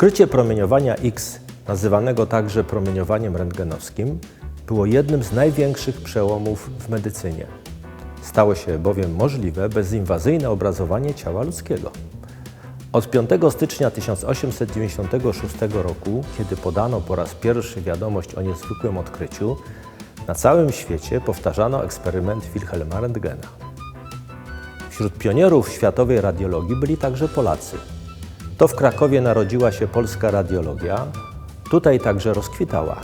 Odkrycie promieniowania X, nazywanego także promieniowaniem rentgenowskim, było jednym z największych przełomów w medycynie. Stało się bowiem możliwe bezinwazyjne obrazowanie ciała ludzkiego. Od 5 stycznia 1896 roku, kiedy podano po raz pierwszy wiadomość o niezwykłym odkryciu, na całym świecie powtarzano eksperyment Wilhelma Rentgena. Wśród pionierów światowej radiologii byli także Polacy. To w Krakowie narodziła się polska radiologia, tutaj także rozkwitała.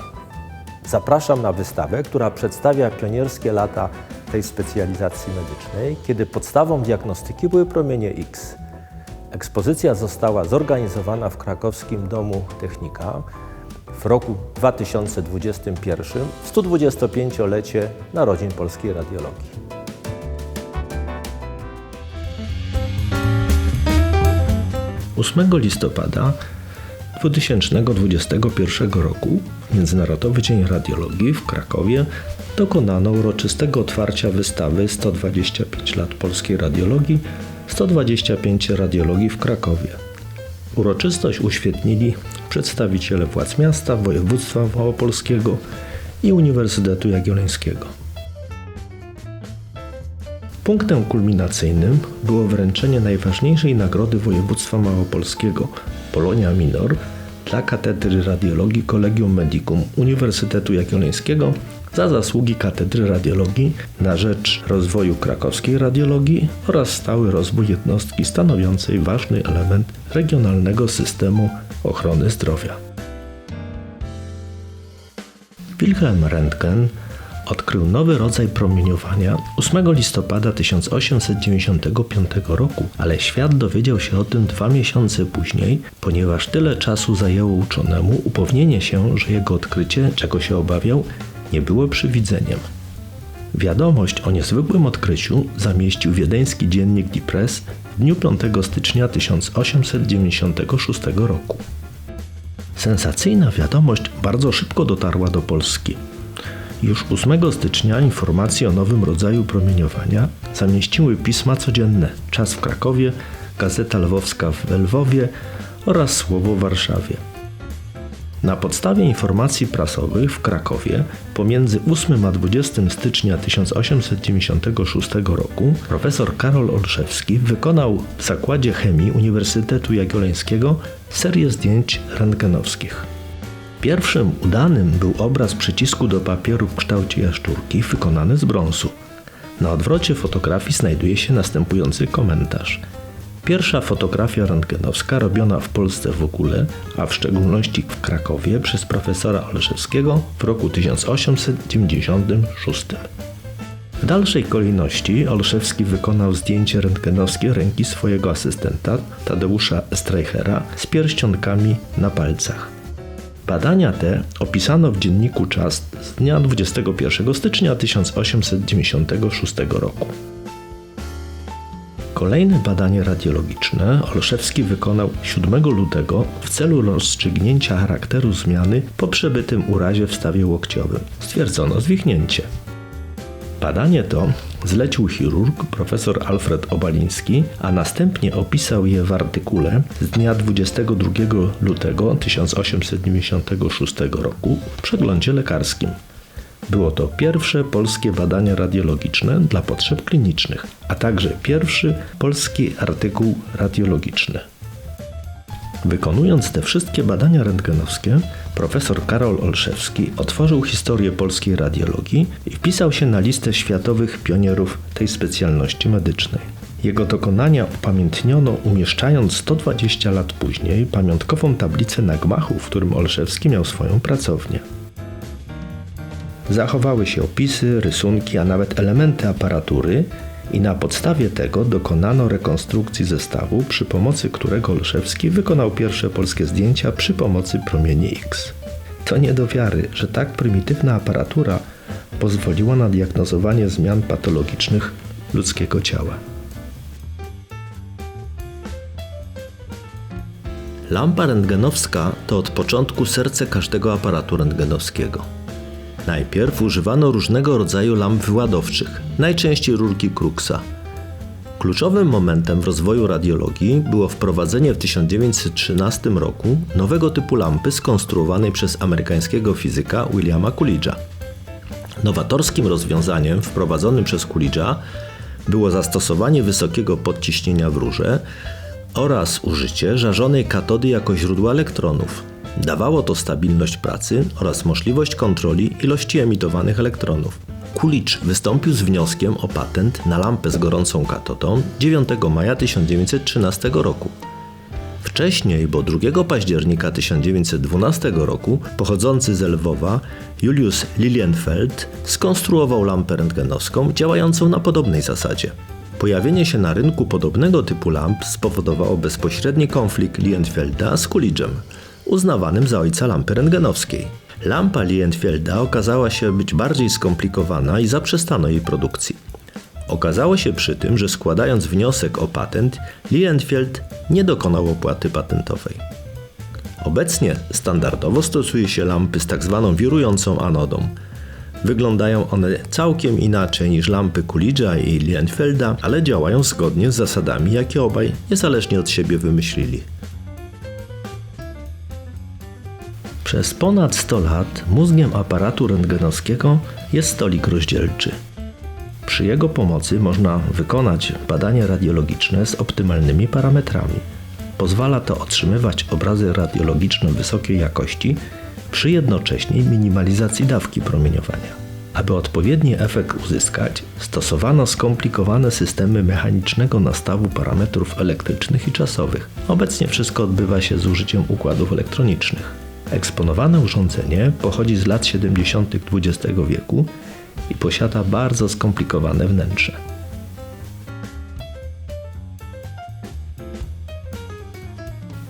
Zapraszam na wystawę, która przedstawia pionierskie lata tej specjalizacji medycznej, kiedy podstawą diagnostyki były promienie X. Ekspozycja została zorganizowana w krakowskim Domu Technika w roku 2021 w 125-lecie narodzin polskiej radiologii. 8 listopada 2021 roku, Międzynarodowy Dzień Radiologii w Krakowie, dokonano uroczystego otwarcia wystawy 125 lat polskiej radiologii 125 radiologii w Krakowie. Uroczystość uświetnili przedstawiciele władz miasta, województwa małopolskiego i Uniwersytetu Jagiellońskiego. Punktem kulminacyjnym było wręczenie najważniejszej nagrody województwa małopolskiego Polonia Minor dla Katedry Radiologii Collegium Medicum Uniwersytetu Jagiellońskiego za zasługi Katedry Radiologii na rzecz rozwoju krakowskiej radiologii oraz stały rozwój jednostki stanowiącej ważny element regionalnego systemu ochrony zdrowia. Wilhelm Röntgen odkrył nowy rodzaj promieniowania 8 listopada 1895 roku, ale świat dowiedział się o tym dwa miesiące później, ponieważ tyle czasu zajęło uczonemu upewnienie się, że jego odkrycie, czego się obawiał, nie było przywidzeniem. Wiadomość o niezwykłym odkryciu zamieścił wiedeński dziennik Die Press w dniu 5 stycznia 1896 roku. Sensacyjna wiadomość bardzo szybko dotarła do Polski. Już 8 stycznia informacje o nowym rodzaju promieniowania zamieściły pisma codzienne Czas w Krakowie, Gazeta Lwowska w Lwowie oraz Słowo w Warszawie. Na podstawie informacji prasowych w Krakowie pomiędzy 8 a 20 stycznia 1896 roku profesor Karol Olszewski wykonał w Zakładzie Chemii Uniwersytetu Jagiellońskiego serię zdjęć rentgenowskich. Pierwszym udanym był obraz przycisku do papieru w kształcie jaszczurki wykonany z brązu. Na odwrocie fotografii znajduje się następujący komentarz. Pierwsza fotografia rentgenowska robiona w Polsce w ogóle, a w szczególności w Krakowie przez profesora Olszewskiego w roku 1896. W dalszej kolejności Olszewski wykonał zdjęcie rentgenowskie ręki swojego asystenta Tadeusza Streichera z pierścionkami na palcach. Badania te opisano w dzienniku Czas z dnia 21 stycznia 1896 roku. Kolejne badanie radiologiczne Olszewski wykonał 7 lutego w celu rozstrzygnięcia charakteru zmiany po przebytym urazie w stawie łokciowym. Stwierdzono zwichnięcie. Badanie to zlecił chirurg profesor Alfred Obaliński, a następnie opisał je w artykule z dnia 22 lutego 1896 roku w przeglądzie lekarskim. Było to pierwsze polskie badanie radiologiczne dla potrzeb klinicznych, a także pierwszy polski artykuł radiologiczny. Wykonując te wszystkie badania rentgenowskie, profesor Karol Olszewski otworzył historię polskiej radiologii i wpisał się na listę światowych pionierów tej specjalności medycznej. Jego dokonania upamiętniono umieszczając 120 lat później pamiątkową tablicę na gmachu, w którym Olszewski miał swoją pracownię. Zachowały się opisy, rysunki, a nawet elementy aparatury i na podstawie tego dokonano rekonstrukcji zestawu, przy pomocy którego Olszewski wykonał pierwsze polskie zdjęcia przy pomocy promieni X. To nie do wiary, że tak prymitywna aparatura pozwoliła na diagnozowanie zmian patologicznych ludzkiego ciała. Lampa rentgenowska to od początku serce każdego aparatu rentgenowskiego. Najpierw używano różnego rodzaju lamp wyładowczych, najczęściej rurki Kruxa. Kluczowym momentem w rozwoju radiologii było wprowadzenie w 1913 roku nowego typu lampy skonstruowanej przez amerykańskiego fizyka Williama Coolidge'a. Nowatorskim rozwiązaniem wprowadzonym przez Coolidge'a było zastosowanie wysokiego podciśnienia w rurze oraz użycie żarzonej katody jako źródła elektronów. Dawało to stabilność pracy oraz możliwość kontroli ilości emitowanych elektronów. Coolidge wystąpił z wnioskiem o patent na lampę z gorącą katodą 9 maja 1913 roku. Wcześniej, bo 2 października 1912 roku, pochodzący z Lwowa Julius Lilienfeld skonstruował lampę rentgenowską działającą na podobnej zasadzie. Pojawienie się na rynku podobnego typu lamp spowodowało bezpośredni konflikt Lilienfelda z Coolidge'em, uznawanym za ojca lampy rentgenowskiej. Lampa Lilienfelda okazała się być bardziej skomplikowana i zaprzestano jej produkcji. Okazało się przy tym, że składając wniosek o patent, Lilienfeld nie dokonał opłaty patentowej. Obecnie standardowo stosuje się lampy z tak zwaną wirującą anodą. Wyglądają one całkiem inaczej niż lampy Coolidge'a i Lilienfelda, ale działają zgodnie z zasadami, jakie obaj niezależnie od siebie wymyślili. Przez ponad 100 lat mózgiem aparatu rentgenowskiego jest stolik rozdzielczy. Przy jego pomocy można wykonać badania radiologiczne z optymalnymi parametrami. Pozwala to otrzymywać obrazy radiologiczne wysokiej jakości przy jednocześnie minimalizacji dawki promieniowania. Aby odpowiedni efekt uzyskać, stosowano skomplikowane systemy mechanicznego nastawu parametrów elektrycznych i czasowych. Obecnie wszystko odbywa się z użyciem układów elektronicznych. Eksponowane urządzenie pochodzi z lat 70. XX wieku i posiada bardzo skomplikowane wnętrze.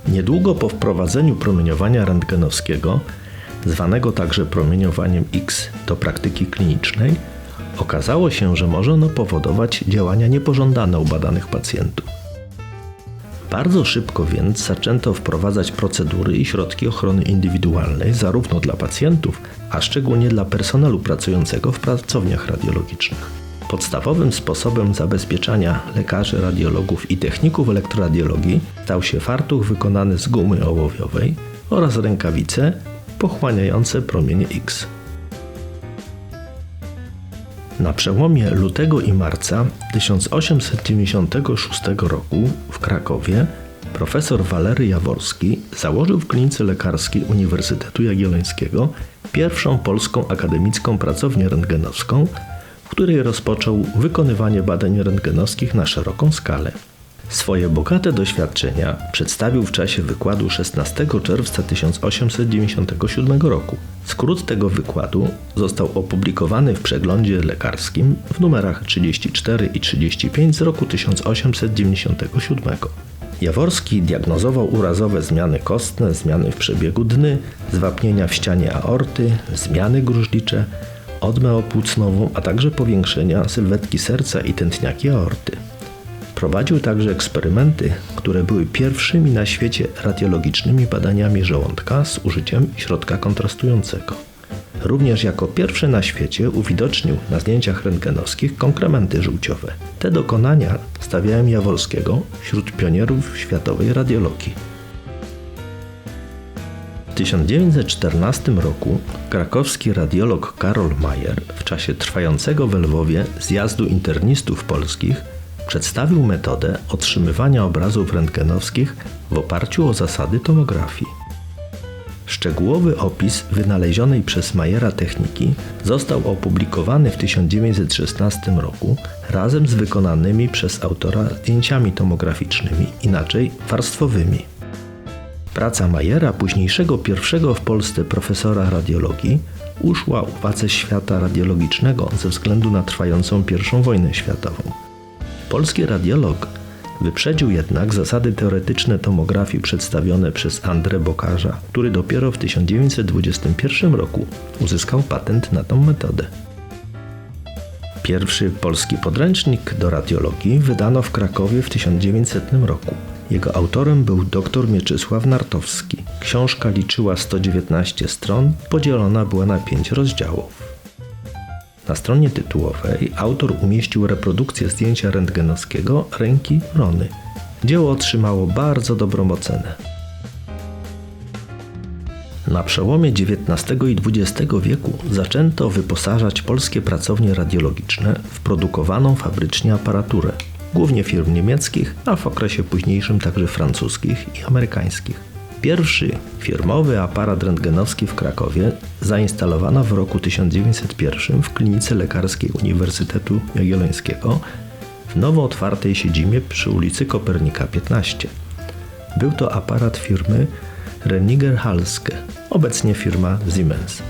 Niedługo po wprowadzeniu promieniowania rentgenowskiego, zwanego także promieniowaniem X do praktyki klinicznej, okazało się, że może ono powodować działania niepożądane u badanych pacjentów. Bardzo szybko więc zaczęto wprowadzać procedury i środki ochrony indywidualnej zarówno dla pacjentów, a szczególnie dla personelu pracującego w pracowniach radiologicznych. Podstawowym sposobem zabezpieczania lekarzy, radiologów i techników elektroradiologii stał się fartuch wykonany z gumy ołowiowej oraz rękawice pochłaniające promienie X. Na przełomie lutego i marca 1896 roku w Krakowie profesor Walery Jaworski założył w klinice lekarskiej Uniwersytetu Jagiellońskiego pierwszą polską akademicką pracownię rentgenowską, w której rozpoczął wykonywanie badań rentgenowskich na szeroką skalę. Swoje bogate doświadczenia przedstawił w czasie wykładu 16 czerwca 1897 roku. Skrót tego wykładu został opublikowany w przeglądzie lekarskim w numerach 34 i 35 z roku 1897. Jaworski diagnozował urazowe zmiany kostne, zmiany w przebiegu dny, zwapnienia w ścianie aorty, zmiany gruźlicze, odmę opłucnową, a także powiększenia sylwetki serca i tętniaki aorty. Prowadził także eksperymenty, które były pierwszymi na świecie radiologicznymi badaniami żołądka z użyciem środka kontrastującego. Również jako pierwszy na świecie uwidocznił na zdjęciach rentgenowskich konkrementy żółciowe. Te dokonania stawiają Jaworskiego wśród pionierów światowej radiologii. W 1914 roku krakowski radiolog Karol Mayer w czasie trwającego w Lwowie zjazdu internistów polskich przedstawił metodę otrzymywania obrazów rentgenowskich w oparciu o zasady tomografii. Szczegółowy opis wynalezionej przez Majera techniki został opublikowany w 1916 roku razem z wykonanymi przez autora zdjęciami tomograficznymi, inaczej warstwowymi. Praca Majera, późniejszego pierwszego w Polsce profesora radiologii, uszła uwadze świata radiologicznego ze względu na trwającą I wojnę światową. Polski radiolog wyprzedził jednak zasady teoretyczne tomografii przedstawione przez Andrę Bokarza, który dopiero w 1921 roku uzyskał patent na tą metodę. Pierwszy polski podręcznik do radiologii wydano w Krakowie w 1900 roku. Jego autorem był dr Mieczysław Nartowski. Książka liczyła 119 stron, podzielona była na 5 rozdziałów. Na stronie tytułowej autor umieścił reprodukcję zdjęcia rentgenowskiego ręki Rony. Dzieło otrzymało bardzo dobrą ocenę. Na przełomie XIX i XX wieku zaczęto wyposażać polskie pracownie radiologiczne w produkowaną fabrycznie aparaturę, głównie firm niemieckich, a w okresie późniejszym także francuskich i amerykańskich. Pierwszy firmowy aparat rentgenowski w Krakowie zainstalowano w roku 1901 w klinice lekarskiej Uniwersytetu Jagiellońskiego w nowo otwartej siedzibie przy ulicy Kopernika 15. Był to aparat firmy Reniger Halske, obecnie firma Siemens.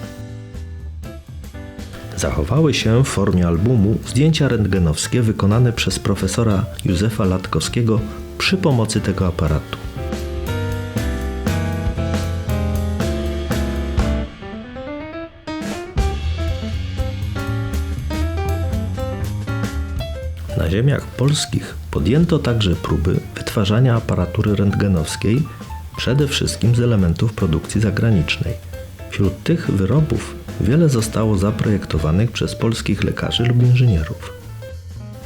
Zachowały się w formie albumu zdjęcia rentgenowskie wykonane przez profesora Józefa Latkowskiego przy pomocy tego aparatu. Ziemiach polskich podjęto także próby wytwarzania aparatury rentgenowskiej, przede wszystkim z elementów produkcji zagranicznej. Wśród tych wyrobów wiele zostało zaprojektowanych przez polskich lekarzy lub inżynierów.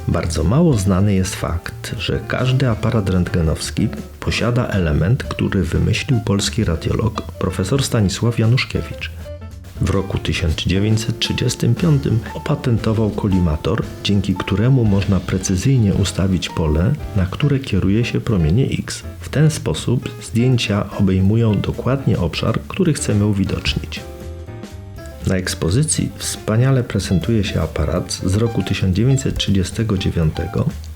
Bardzo mało znany jest fakt, że każdy aparat rentgenowski posiada element, który wymyślił polski radiolog profesor Stanisław Januszkiewicz. W roku 1935 opatentował kolimator, dzięki któremu można precyzyjnie ustawić pole, na które kieruje się promienie X. W ten sposób zdjęcia obejmują dokładnie obszar, który chcemy uwidocznić. Na ekspozycji wspaniale prezentuje się aparat z roku 1939,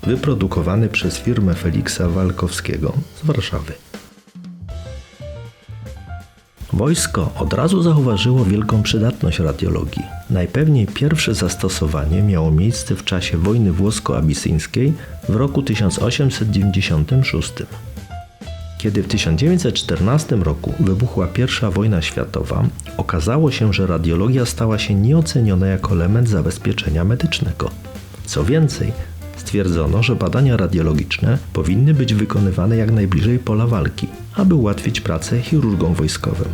wyprodukowany przez firmę Feliksa Walkowskiego z Warszawy. Wojsko od razu zauważyło wielką przydatność radiologii. Najpewniej pierwsze zastosowanie miało miejsce w czasie wojny włosko-abisyńskiej w roku 1896. Kiedy w 1914 roku wybuchła I wojna światowa, okazało się, że radiologia stała się nieoceniona jako element zabezpieczenia medycznego. Co więcej, stwierdzono, że badania radiologiczne powinny być wykonywane jak najbliżej pola walki, aby ułatwić pracę chirurgom wojskowym.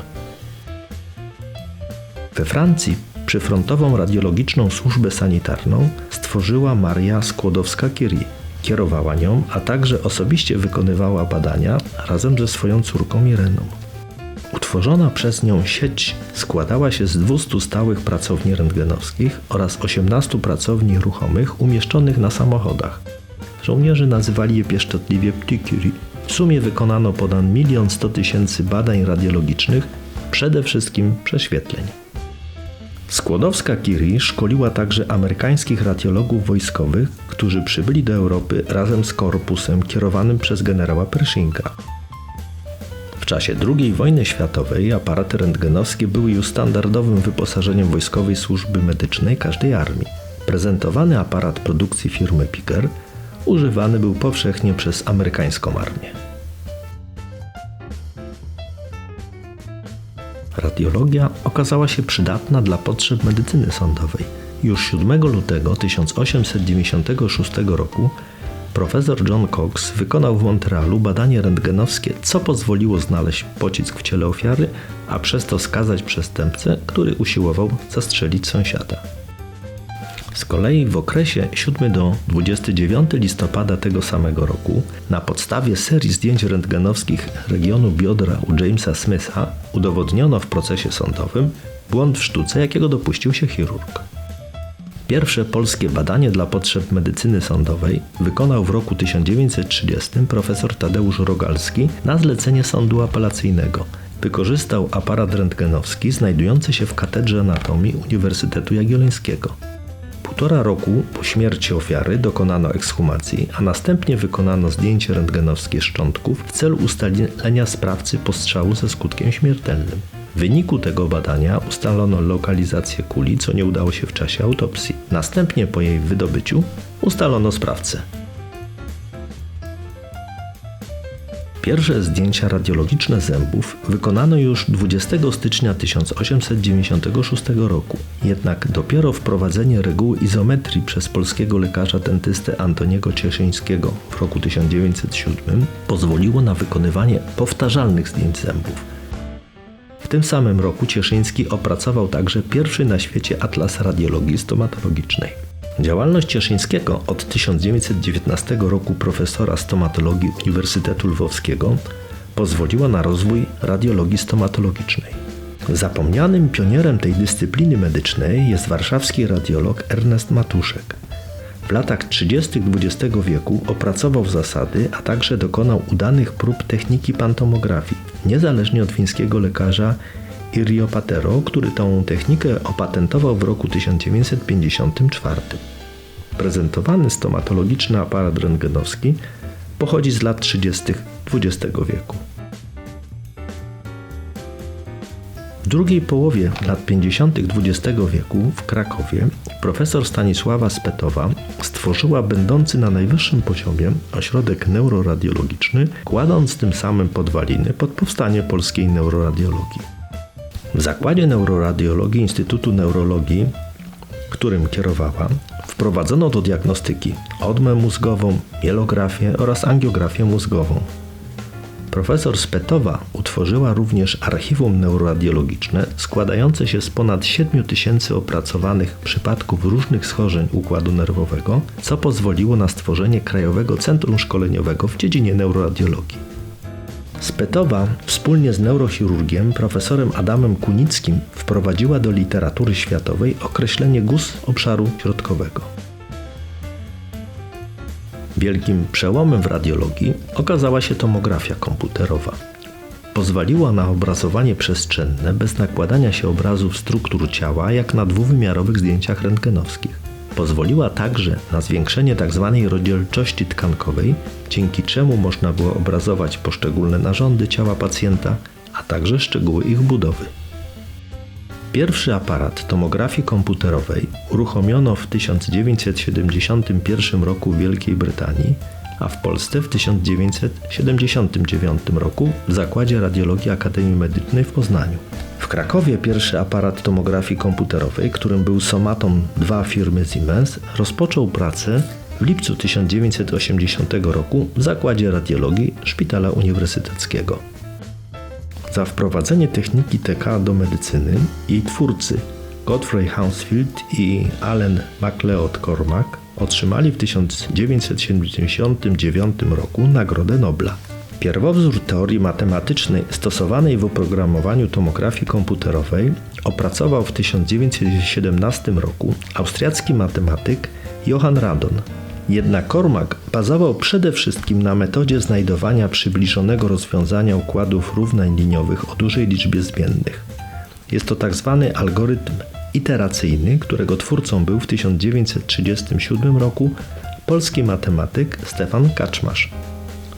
We Francji przyfrontową radiologiczną służbę sanitarną stworzyła Maria Skłodowska-Curie. Kierowała nią, a także osobiście wykonywała badania razem ze swoją córką Ireną. Utworzona przez nią sieć składała się z 200 stałych pracowni rentgenowskich oraz 18 pracowni ruchomych umieszczonych na samochodach. Żołnierze nazywali je pieszczotliwie Petit Curie. W sumie wykonano ponad 1 100 tysięcy badań radiologicznych, przede wszystkim prześwietleń. Skłodowska-Curie szkoliła także amerykańskich radiologów wojskowych, którzy przybyli do Europy razem z korpusem kierowanym przez generała Pershinga. W czasie II wojny światowej aparaty rentgenowskie były już standardowym wyposażeniem wojskowej służby medycznej każdej armii. Prezentowany aparat produkcji firmy Picker używany był powszechnie przez amerykańską armię. Radiologia okazała się przydatna dla potrzeb medycyny sądowej. Już 7 lutego 1896 roku profesor John Cox wykonał w Montrealu badanie rentgenowskie, co pozwoliło znaleźć pocisk w ciele ofiary, a przez to skazać przestępcę, który usiłował zastrzelić sąsiada. Z kolei w okresie 7 do 29 listopada tego samego roku na podstawie serii zdjęć rentgenowskich regionu biodra u Jamesa Smitha udowodniono w procesie sądowym błąd w sztuce, jakiego dopuścił się chirurg. Pierwsze polskie badanie dla potrzeb medycyny sądowej wykonał w roku 1930 profesor Tadeusz Rogalski na zlecenie sądu apelacyjnego. Wykorzystał aparat rentgenowski znajdujący się w katedrze anatomii Uniwersytetu Jagiellońskiego. Półtora roku po śmierci ofiary dokonano ekshumacji, a następnie wykonano zdjęcie rentgenowskie szczątków w celu ustalenia sprawcy postrzału ze skutkiem śmiertelnym. W wyniku tego badania ustalono lokalizację kuli, co nie udało się w czasie autopsji. Następnie po jej wydobyciu ustalono sprawcę. Pierwsze zdjęcia radiologiczne zębów wykonano już 20 stycznia 1896 roku. Jednak dopiero wprowadzenie reguły izometrii przez polskiego lekarza dentystę Antoniego Cieszyńskiego w roku 1907 pozwoliło na wykonywanie powtarzalnych zdjęć zębów. W tym samym roku Cieszyński opracował także pierwszy na świecie atlas radiologii stomatologicznej. Działalność Cieszyńskiego od 1919 roku profesora stomatologii Uniwersytetu Lwowskiego pozwoliła na rozwój radiologii stomatologicznej. Zapomnianym pionierem tej dyscypliny medycznej jest warszawski radiolog Ernest Matuszek. W latach 30. XX wieku opracował zasady, a także dokonał udanych prób techniki pantomografii, niezależnie od fińskiego lekarza Irjo Patero, który tą technikę opatentował w roku 1954. Prezentowany stomatologiczny aparat rentgenowski pochodzi z lat 30. XX wieku. W drugiej połowie lat 50. XX wieku w Krakowie profesor Stanisława Spetowa stworzyła będący na najwyższym poziomie ośrodek neuroradiologiczny, kładąc tym samym podwaliny pod powstanie polskiej neuroradiologii. W Zakładzie Neuroradiologii Instytutu Neurologii, którym kierowała, wprowadzono do diagnostyki odmę mózgową, mielografię oraz angiografię mózgową. Profesor Spetowa utworzyła również archiwum neuroradiologiczne składające się z ponad 7 tysięcy opracowanych przypadków różnych schorzeń układu nerwowego, co pozwoliło na stworzenie Krajowego Centrum Szkoleniowego w dziedzinie neuroradiologii. Spetowa wspólnie z neurochirurgiem profesorem Adamem Kunickim wprowadziła do literatury światowej określenie guz obszaru środkowego. Wielkim przełomem w radiologii okazała się tomografia komputerowa. Pozwoliła na obrazowanie przestrzenne bez nakładania się obrazów struktur ciała, jak na dwuwymiarowych zdjęciach rentgenowskich. Pozwoliła także na zwiększenie tzw. rozdzielczości tkankowej, dzięki czemu można było obrazować poszczególne narządy ciała pacjenta, a także szczegóły ich budowy. Pierwszy aparat tomografii komputerowej uruchomiono w 1971 roku w Wielkiej Brytanii, a w Polsce w 1979 roku w Zakładzie Radiologii Akademii Medycznej w Poznaniu. W Krakowie pierwszy aparat tomografii komputerowej, którym był Somatom 2 firmy Siemens, rozpoczął pracę w lipcu 1980 roku w Zakładzie Radiologii Szpitala Uniwersyteckiego. Za wprowadzenie techniki TK do medycyny jej twórcy Godfrey Hounsfield i Allen MacLeod Cormack otrzymali w 1979 roku Nagrodę Nobla. Pierwowzór teorii matematycznej stosowanej w oprogramowaniu tomografii komputerowej opracował w 1917 roku austriacki matematyk Johann Radon. Jednak Cormack bazował przede wszystkim na metodzie znajdowania przybliżonego rozwiązania układów równań liniowych o dużej liczbie zmiennych. Jest to tak zwany algorytm iteracyjny, którego twórcą był w 1937 roku polski matematyk Stefan Kaczmarz.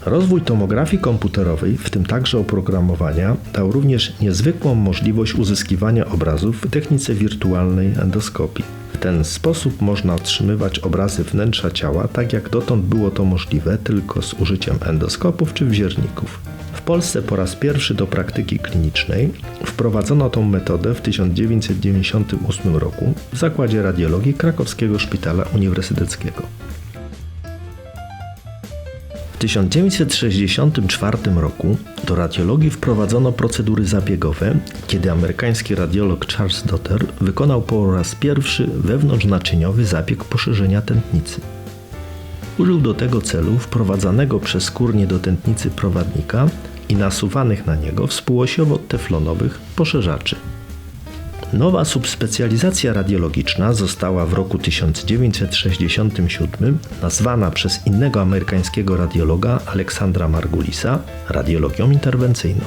Rozwój tomografii komputerowej, w tym także oprogramowania, dał również niezwykłą możliwość uzyskiwania obrazów w technice wirtualnej endoskopii. Ten sposób można otrzymywać obrazy wnętrza ciała, tak jak dotąd było to możliwe tylko z użyciem endoskopów czy wzierników. W Polsce po raz pierwszy do praktyki klinicznej wprowadzono tą metodę w 1998 roku w Zakładzie Radiologii Krakowskiego Szpitala Uniwersyteckiego. W 1964 roku do radiologii wprowadzono procedury zabiegowe, kiedy amerykański radiolog Charles Dotter wykonał po raz pierwszy wewnątrznaczyniowy zabieg poszerzenia tętnicy. Użył do tego celu wprowadzanego przez skórnie do tętnicy prowadnika i nasuwanych na niego współosiowo-teflonowych poszerzaczy. Nowa subspecjalizacja radiologiczna została w roku 1967 nazwana przez innego amerykańskiego radiologa Aleksandra Margulisa radiologią interwencyjną.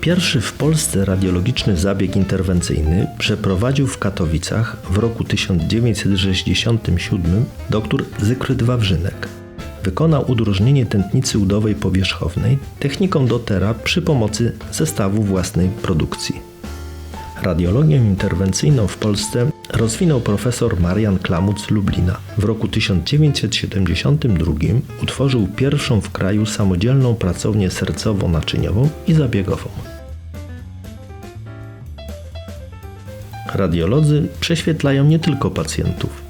Pierwszy w Polsce radiologiczny zabieg interwencyjny przeprowadził w Katowicach w roku 1967 dr Zykryd Wawrzynek. Wykonał udrożnienie tętnicy udowej powierzchownej techniką Dotera przy pomocy zestawu własnej produkcji. Radiologię interwencyjną w Polsce rozwinął profesor Marian Klamuc z Lublina. W roku 1972 utworzył pierwszą w kraju samodzielną pracownię sercowo-naczyniową i zabiegową. Radiolodzy prześwietlają nie tylko pacjentów.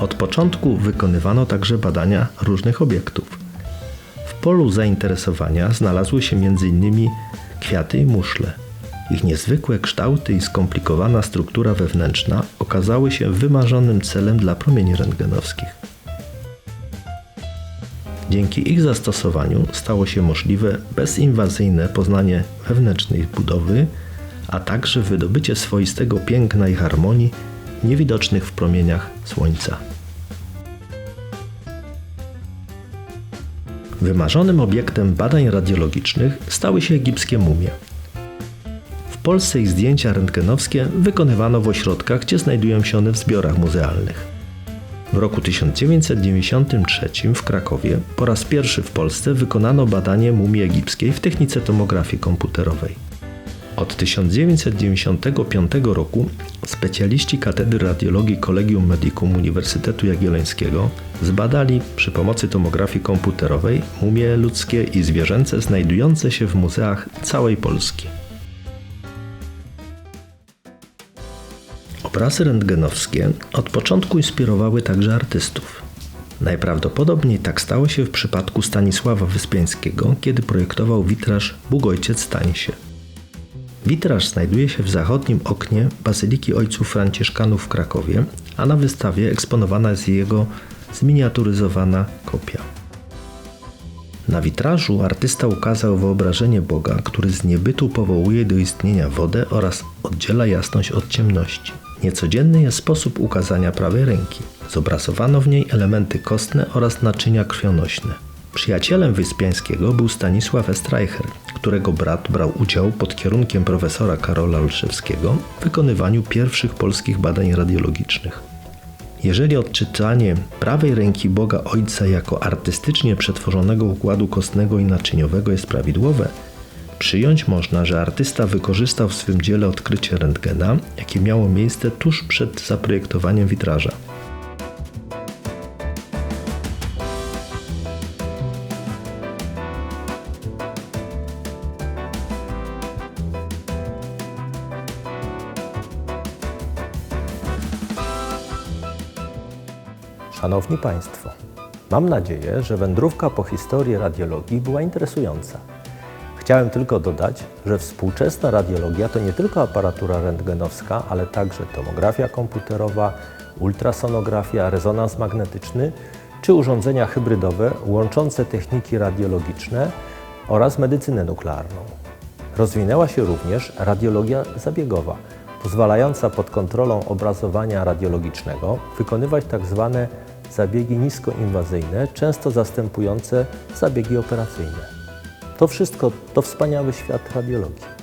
Od początku wykonywano także badania różnych obiektów. W polu zainteresowania znalazły się m.in. kwiaty i muszle. Ich niezwykłe kształty i skomplikowana struktura wewnętrzna okazały się wymarzonym celem dla promieni rentgenowskich. Dzięki ich zastosowaniu stało się możliwe bezinwazyjne poznanie wewnętrznej budowy, a także wydobycie swoistego piękna i harmonii niewidocznych w promieniach Słońca. Wymarzonym obiektem badań radiologicznych stały się egipskie mumie. Polsce ich zdjęcia rentgenowskie wykonywano w ośrodkach, gdzie znajdują się one w zbiorach muzealnych. W roku 1993 w Krakowie po raz pierwszy w Polsce wykonano badanie mumii egipskiej w technice tomografii komputerowej. Od 1995 roku specjaliści Katedry Radiologii Collegium Medicum Uniwersytetu Jagiellońskiego zbadali przy pomocy tomografii komputerowej mumie ludzkie i zwierzęce znajdujące się w muzeach całej Polski. Obrazy rentgenowskie od początku inspirowały także artystów. Najprawdopodobniej tak stało się w przypadku Stanisława Wyspiańskiego, kiedy projektował witraż Bóg Ojciec stań się. Witraż znajduje się w zachodnim oknie Bazyliki Ojców Franciszkanów w Krakowie, a na wystawie eksponowana jest jego zminiaturyzowana kopia. Na witrażu artysta ukazał wyobrażenie Boga, który z niebytu powołuje do istnienia wodę oraz oddziela jasność od ciemności. Niecodzienny jest sposób ukazania prawej ręki. Zobrazowano w niej elementy kostne oraz naczynia krwionośne. Przyjacielem Wyspiańskiego był Stanisław Estreicher, którego brat brał udział pod kierunkiem profesora Karola Olszewskiego w wykonywaniu pierwszych polskich badań radiologicznych. Jeżeli odczytanie prawej ręki Boga Ojca jako artystycznie przetworzonego układu kostnego i naczyniowego jest prawidłowe, przyjąć można, że artysta wykorzystał w swym dziele odkrycie rentgena, jakie miało miejsce tuż przed zaprojektowaniem witraża. Szanowni Państwo, mam nadzieję, że wędrówka po historii radiologii była interesująca. Chciałem tylko dodać, że współczesna radiologia to nie tylko aparatura rentgenowska, ale także tomografia komputerowa, ultrasonografia, rezonans magnetyczny czy urządzenia hybrydowe łączące techniki radiologiczne oraz medycynę nuklearną. Rozwinęła się również radiologia zabiegowa, pozwalająca pod kontrolą obrazowania radiologicznego wykonywać tzw. zabiegi niskoinwazyjne, często zastępujące zabiegi operacyjne. To wszystko to wspaniały świat radiologii.